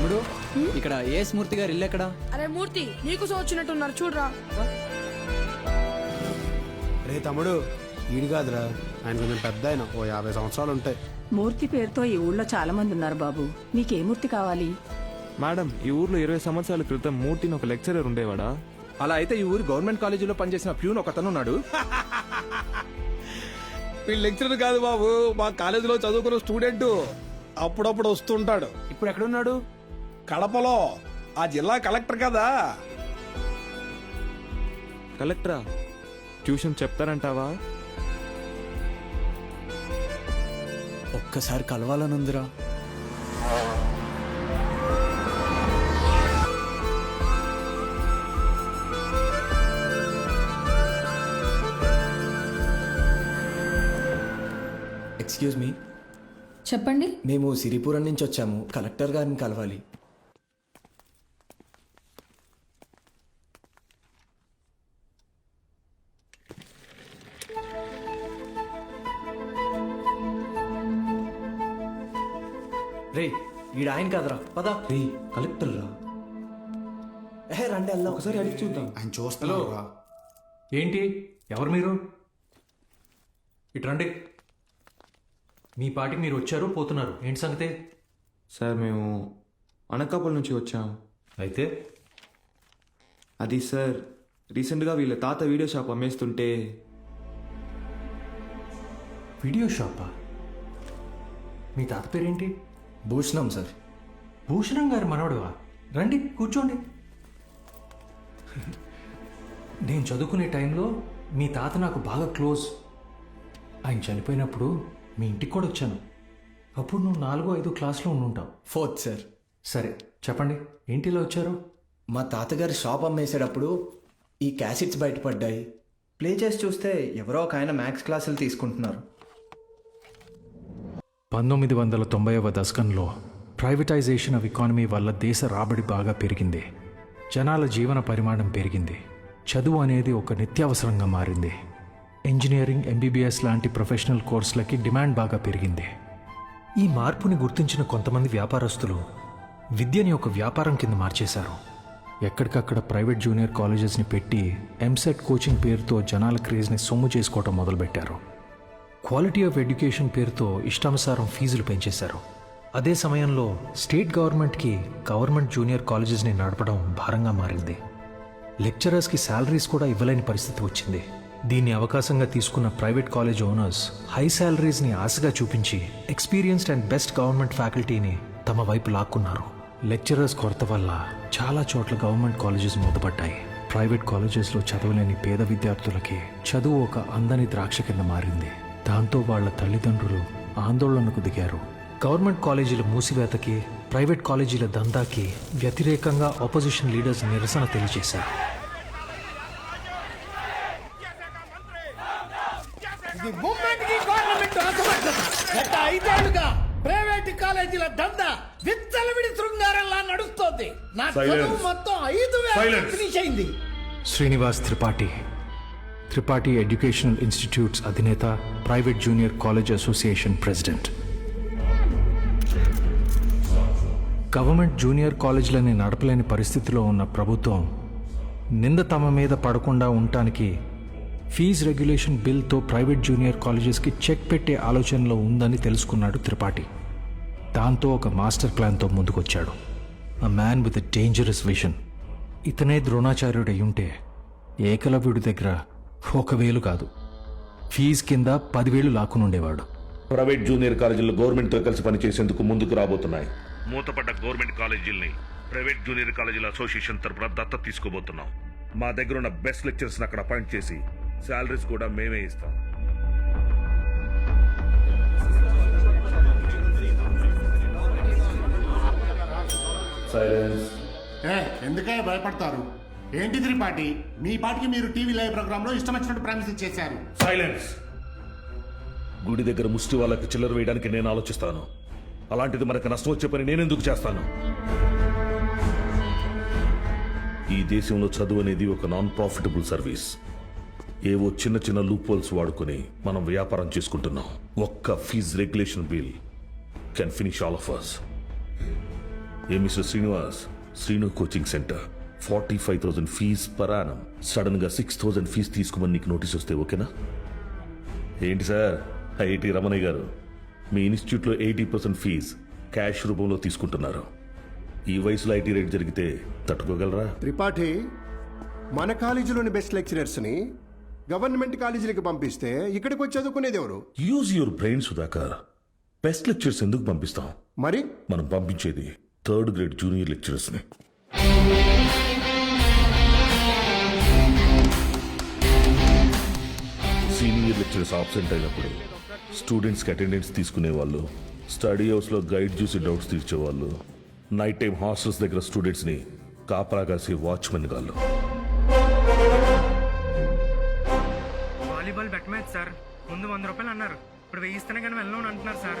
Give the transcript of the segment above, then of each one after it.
తమ్ముడు ఇక్కడ ఏ స్మూర్తి గారు ఇల్లు ఎక్కడ? అరే మూర్తి నీకోసం వచ్చినట్టున్నారు చూడరా. రే తమ్ముడు ఈడు కాదురా. ఆయన కొంచెం పెద్ద ఆయన ఓ యాభై సంవత్సరాలు ఉంటాయి. మూర్తి పేరుతో ఈ ఊళ్ళో చాలా మంది ఉన్నారు బాబు. నీకే మూర్తి కావాలి? మేడం ఈ ఊర్లో ఇరవై సంవత్సరాల క్రితం మూర్తిని ఒక లెక్చరర్ ఉండేవాడా? అలా అయితే ఈ ఊరు గవర్నమెంట్ కాలేజీలో పనిచేసిన ప్యూన్ ఒకతను ఉన్నాడు. వీళ్ళు లెక్చరర్ కాదు బాబు మా కాలేజీలో చదువుకున్న స్టూడెంట్ అప్పుడప్పుడు వస్తుంటాడు. ఇప్పుడు ఎక్కడున్నాడు? కడపలో. ఆ జిల్లా కలెక్టర్ కదా. కలెక్టరా? ట్యూషన్ చెప్తారంటావా? ఒక్కసారి కలవాలనుందిరా. ఎక్స్క్యూజ్ మీ చెప్పండి. మేము సిరిపురం నుంచి వచ్చాము కలెక్టర్ గారిని కలవాలి. రే ఈడ ఆయన కాదురా. పదా. రే కలెక్టర్ రా. ఏ రండి వెళ్దాం. ఒకసారి అడిగి చూద్దాం. ఆయన రా. ఏంటి? ఎవరు మీరు? ఇటు రండి. మీ పాటికి మీరు వచ్చారు పోతున్నారు. ఏంటి సంగతి? సార్ మేము అనకాపల్లి నుంచి వచ్చాం. అయితే? అది సార్ రీసెంట్గా వీళ్ళ తాత వీడియో షాప్ అమ్మేస్తుంటే. వీడియో షాపా? మీ తాత పేరేంటి? భూషణం సార్. భూషణం గారి మనవడువా? రండి కూర్చోండి. నేను చదువుకునే టైంలో మీ తాత నాకు బాగా క్లోజ్. ఆయన చనిపోయినప్పుడు మీ ఇంటికి కూడా వచ్చాను. అప్పుడు నువ్వు నాలుగో ఐదో క్లాస్లో ఉండుంటావు. Fourth sir. సరే చెప్పండి ఏంటి ఇలా వచ్చారు? మా తాతగారి షాప్ అమ్మేసేటప్పుడు ఈ క్యాసెట్స్ బయటపడ్డాయి. ప్లే చేసి చూస్తే ఎవరో ఒక ఆయన మ్యాథ్స్ క్లాసులు తీసుకుంటున్నారు. పంతొమ్మిది వందల తొంభైవ దశకంలో ప్రైవేటైజేషన్ ఆఫ్ ఎకానమీ వల్ల దేశ రాబడి బాగా పెరిగింది. జనాల జీవన పరిమాణం పెరిగింది. చదువు అనేది ఒక నిత్యావసరంగా మారింది. ఇంజనీరింగ్ ఎంబీబీఎస్ లాంటి ప్రొఫెషనల్ కోర్సులకి డిమాండ్ బాగా పెరిగింది. ఈ మార్పుని గుర్తించిన కొంతమంది వ్యాపారస్తులు విద్యని ఒక వ్యాపారం కింద మార్చేశారు. ఎక్కడికక్కడ ప్రైవేట్ జూనియర్ కాలేజెస్ని పెట్టి ఎంసెట్ కోచింగ్ పేరుతో జనాల క్రేజ్ని సొమ్ము చేసుకోవటం మొదలుపెట్టారు. క్వాలిటీ ఆఫ్ ఎడ్యుకేషన్ పేరుతో ఇష్టానుసారం ఫీజులు పెంచేశారు. అదే సమయంలో స్టేట్ గవర్నమెంట్కి గవర్నమెంట్ జూనియర్ కాలేజెస్ని నడపడం భారంగా మారింది. లెక్చరర్స్కి శాలరీస్ కూడా ఇవ్వలేని పరిస్థితి వచ్చింది. దీన్ని అవకాశంగా తీసుకున్న ప్రైవేట్ కాలేజ్ ఓనర్స్ హై శాలరీస్ని ఆశగా చూపించి ఎక్స్పీరియన్స్డ్ అండ్ బెస్ట్ గవర్నమెంట్ ఫ్యాకల్టీని తమ వైపు లాక్కున్నారు. లెక్చరర్స్ కొరత వల్ల చాలా చోట్ల గవర్నమెంట్ కాలేజెస్ మూతపడ్డాయి. ప్రైవేట్ కాలేజెస్లో చదవలేని పేద విద్యార్థులకి చదువు ఒక అందని ద్రాక్ష కింద మారింది. దాంతో వాళ్ళ తల్లిదండ్రులు ఆందోళనకు దిగారు. గవర్నమెంట్ కాలేజీల మూసివేతకి ప్రైవేట్ కాలేజీల దందాకి వ్యతిరేకంగా ఆపోజిషన్ లీడర్స్ నిరసన తెలియజేశారు. గత ఐదేళ్ళుగా ప్రైవేట్ కాలేజీల దంద విచ్చలవిడి శృంగారంలా నడుస్తోంది. నా చదువు మొత్తం ఐదు వేల ఫినిష్ అయింది. శ్రీనివాస్ త్రిపాఠి త్రిపాఠి ఎడ్యుకేషనల్ ఇన్స్టిట్యూట్స్ అధినేత private junior college association president. Government junior కాలేజీలని నడపలేని పరిస్థితిలో ఉన్న ప్రభుత్వం నింద తమ మీద పడకుండా ఉండటానికి ఫీజ్ రెగ్యులేషన్ బిల్తో ప్రైవేట్ జూనియర్ కాలేజెస్కి చెక్ పెట్టే ఆలోచనలో ఉందని తెలుసుకున్నాడు త్రిపాఠి. దాంతో ఒక మాస్టర్ ప్లాన్తో ముందుకొచ్చాడు. A man with dangerous vision ఇతనే ద్రోణాచార్యుడు ఉంటే ఏకలవ్యుడి దగ్గర ఒక వేలు కాదు. ఫీజు కింద పదివేలు లాక్కునుండేవాడు. ప్రైవేట్ జూనియర్ కాలేజీలు గవర్నమెంట్తో కలిసి పనిచేసేందుకు ముందుకు రాబోతున్నాయి. మూతపడ్డ గవర్నమెంట్ కాలేజీల్ని ప్రైవేట్ జూనియర్ కాలేజీల అసోసియేషన్ తరపున దత్తత తీసుకోబోతున్నాం. మా దగ్గర ఉన్న బెస్ట్ లెక్చర్స్ అక్కడ అపాయింట్ చేసి శాలరీస్ కూడా మేమే ఇస్తాం. సైలెన్స్ ఏ ఎందుకయ్యా భయపడతారు? ఏంటి త్రిపాఠి? మీ పాటికి మీరు టీవీ లైవ్ ప్రోగ్రామ్లో ఇష్టం వచ్చినట్టు ప్రామిస్ చేశారు. సైలెన్స్. గుడి దగ్గర ముష్టి వాళ్ళకి చిల్లర వేయడానికి నేను ఆలోచిస్తాను. అలాంటిది మనకు నష్టం వచ్చే పని నేనెందుకు చేస్తాను? ఈ దేశంలో చదువు అనేది ఒక నాన్ ప్రాఫిటబుల్ సర్వీస్ ఏవో చిన్న చిన్న లూప్ హోల్స్ వాడుకొని మనం వ్యాపారం చేసుకుంటున్నాం. ఒక్క fee regulation bill can finish all of us A mister Srinivas? Srinu coaching centre forty five thousand fee per annum సడన్గా సిక్స్ థౌసండ్ ఫీజ్ తీసుకోమని నీకు నోటీస్ వస్తే ఓకేనా? ఏంటి సార్? ఐఐటి రమణయ్య గారు మీ ఇన్స్టిట్యూట్లో ఎయిటీ పర్సెంట్ ఫీజ్ క్యాష్ రూపంలో తీసుకుంటున్నారు. ఈ వయసులో ఐటీ రేట్ జరిగితే తట్టుకోగలరా? త్రిపాఠి మన కాలేజీలోని బెస్ట్ లెక్చరర్స్ని గవర్నమెంట్ కాలేజీలకు పంపిస్తే ఇక్కడికి వచ్చి చదువుకునేది ఎవరు? Use your brain Sudhakar. Best lecturers ఎందుకు పంపిస్తాం? మరి? మనం పంపించేది థర్డ్ గ్రేడ్ జూనియర్ లెక్చరర్స్ని సీనియర్ లెక్చరర్స్ ఆబ్సెంట్ అయినప్పుడు స్టూడెంట్స్కి అటెండెన్స్ తీసుకునే వాళ్ళు స్టడీ హౌస్లో గైడ్ చూసి డౌట్స్ తీర్చేవాళ్ళు నైట్ టైం హాస్టల్స్ దగ్గర స్టూడెంట్స్ని కాపలా కాసే వాచ్మెన్ గాళ్ళు వాలీబాల్ బెట్ మ్యాచ్ సార్ ముందు వంద రూపాయలు అన్నారు. ఇప్పుడు వేయిస్తేనే కానీ వెళ్ళను అంటున్నారు sir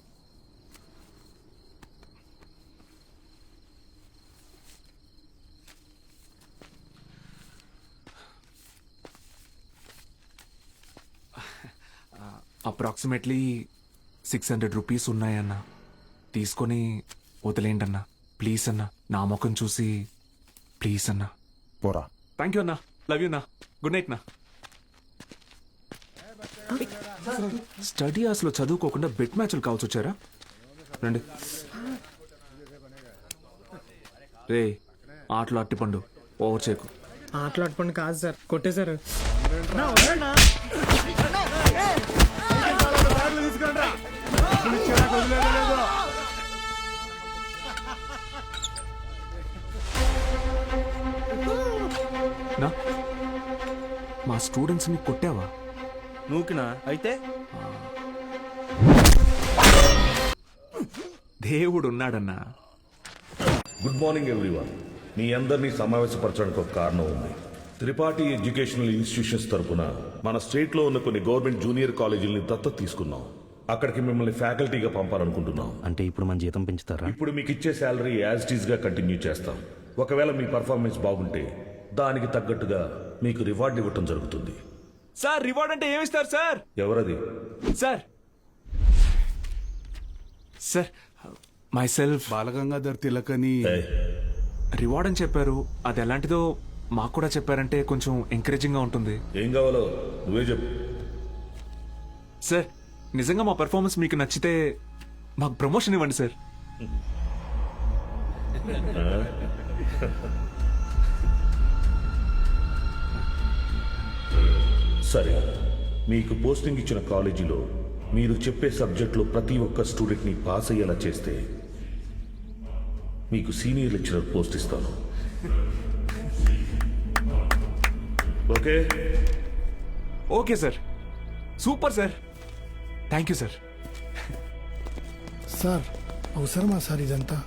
Approximately six hundred rupees ఉన్నాయన్న. తీసుకొని వదిలేండి అన్న ప్లీజ్ అన్న. నా ముఖం చూసి ప్లీజ్ అన్న. పోరా. థ్యాంక్ యూ అన్న. లవ్ యూ అన్న. గుడ్ నైట్ నా స్టడీ అవర్స్లో చదువుకోకుండా బెట్ మ్యాచ్లు కావచ్చు వచ్చారా? రండి. రే ఆటలు అట్టిపండు ఓవర్ చేకు ఆటలాడుకోండి కాదు సార్. కొట్టేశారు. నా? మా స్టూడెంట్స్ని కొట్టావా? నూకినా? అయితే? దేవుడు ఉన్నాడన్నా గుడ్ మార్నింగ్ ఎవ్రీవన్ మీ అందరినీ సమావేశపరచడానికి ఒక కారణం ఉంది. త్రిపాఠి ఎడ్యుకేషనల్ ఇన్స్టిట్యూషన్స్ తరపున మన స్టేట్లో ఉన్న కొన్ని గవర్నమెంట్ జూనియర్ కాలేజీలని దత్తత తీసుకున్నాం. అక్కడికి మిమ్మల్ని ఫ్యాకల్టీగా పంపాలనుకుంటున్నాం. అంటే ఇప్పుడు మన జీతం పెంచుతారా? ఇప్పుడు మీకు ఇచ్చే శాలరీ యాజ్ టీజ్గా కంటిన్యూ చేస్తాం. ఒకవేళ మీ పర్ఫార్మెన్స్ బాగుంటే దానికి తగ్గట్టుగా మీకు రివార్డ్ ఇవ్వటం జరుగుతుంది. సార్ రివార్డ్ అంటే ఏమిస్తారు సార్? ఎవరది? Sir. Sir myself Balagangadhar Tilak అని ఏయ్, రివార్డ్ అని చెప్పారు. అది ఎలాంటిదో మాకు కూడా చెప్పారంటే కొంచెం ఎంకరేజింగ్గా ఉంటుంది. ఏం కావాలో నువ్వే చెప్పు. సార్ నిజంగా మా పెర్ఫార్మెన్స్ మీకు నచ్చితే మాకు ప్రమోషన్ ఇవ్వండి సార్ సరే. మీకు పోస్టింగ్ ఇచ్చిన కాలేజీలో మీరు చెప్పే సబ్జెక్టులో ప్రతి ఒక్క స్టూడెంట్ని పాస్ అయ్యేలా చేస్తే మీకు సీనియర్ లెక్చరర్ పోస్ట్ ఇస్తాను. Okay? Okay sir super sir thank you sir sir అవసరమా సార్ ఇదంతా?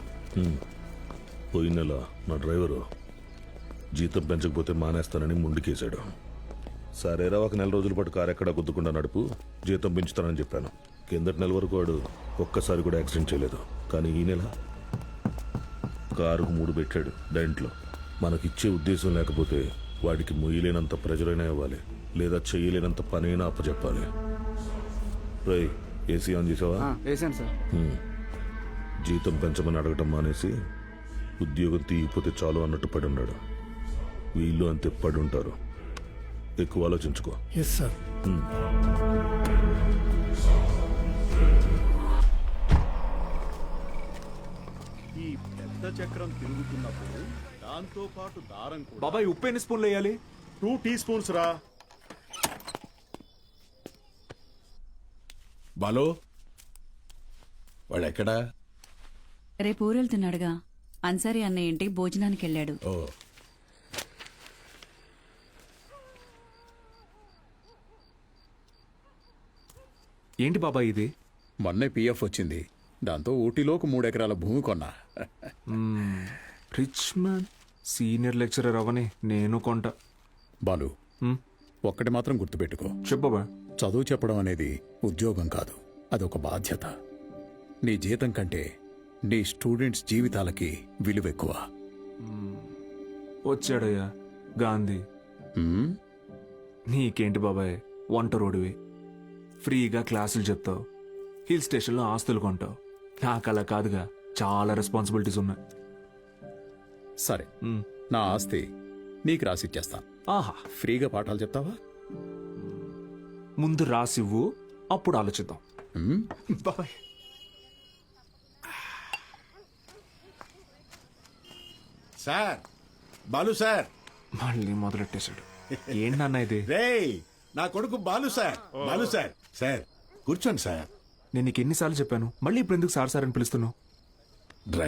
పోయిన నెల నా డ్రైవరు జీతం పెంచకపోతే మానేస్తానని ముందుకేశాడు సరేరా ఒక నెల రోజుల పాటు కారు ఎక్కడ గుద్దుకుండా నడుపు జీతం పెంచుతానని చెప్పాను. కిందటి నెల వరకు వాడు ఒక్కసారి కూడా యాక్సిడెంట్ చేయలేదు. కానీ ఈ నెల కారుకు మూడు పెట్టాడు దాంట్లో మనకిచ్చే ఉద్దేశం లేకపోతే వాడికి మొయ్యలేనంత ప్రెజరైనా ఇవ్వాలి లేదా చేయలేనంత పనైనా అప్పచెప్పాలి రై ఏసీ ఆన్ చేసావా? వేసాను సార్. జీతం పెంచమని అడగటం మానేసి ఉద్యోగం తీయకపోతే చాలు అన్నట్టు పడి ఉన్నాడు. వీళ్ళు అంతే పడి ఉంటారు. ఎక్కువ ఆలోచించుకో. ఎస్ సార్ ఈ పెద్ద చక్రం తిరుగుతున్నప్పుడు దాంతో పాటు దారం కూడా. బాబాయ్ ఉప్పు ఎన్ని స్పూన్లు వేయాలి? టూ టీ స్పూన్స్ రా. బాలో వాడెక్కడా? రేపు ఊరెళ్తున్నాడుగా. అన్సారీ అన్నయ్య ఇంటికి భోజనానికి వెళ్ళాడు ఓ. ఏంటి బాబాయ్ ఇది? మొన్నే పిఎఫ్ వచ్చింది. దాంతో ఊటీలోకి మూడెకరాల భూమి కొన్నా. రిచ్ మ్యాన్ సీనియర్ లెక్చరర్ అవని నేను కొంట. బాలు? ఒక్కటి మాత్రం గుర్తుపెట్టుకో. చెప్పు బాబాయ్ చదువు చెప్పడం అనేది ఉద్యోగం కాదు. అదొక బాధ్యత. నీ జీతం కంటే నీ స్టూడెంట్స్ జీవితాలకి విలువ ఎక్కువ. వచ్చాడయ్యా గాంధీ? నీకేంటి బాబాయ్ వంట రోడివి ఫ్రీగా క్లాసులు చెప్తావు. హిల్ స్టేషన్లో ఆస్తులు కొంటావు. నాకు అలా కాదుగా చాలా రెస్పాన్సిబిలిటీస్ ఉన్నాయి. సరే. నా ఆస్తి నీకు రాసిచ్చేస్తాను ఆహా. ఫ్రీగా పాఠాలు చెప్తావా? ముందు రాసివ్వు అప్పుడు ఆలోచిద్దాం? బాబాయ్. Sir Balu sir. మళ్ళీ మొదలెట్టేశాడు. ఏంటన్నా ఇది? రేయ్ నా కొడుకు Balu sir. Balu sir. Sir కూర్చోండి సార్. నేను నీకు ఎన్నిసార్లు చెప్పాను మళ్ళీ ఇప్పుడు ఎందుకు సార్ సార్ అని పిలుస్తున్నావు?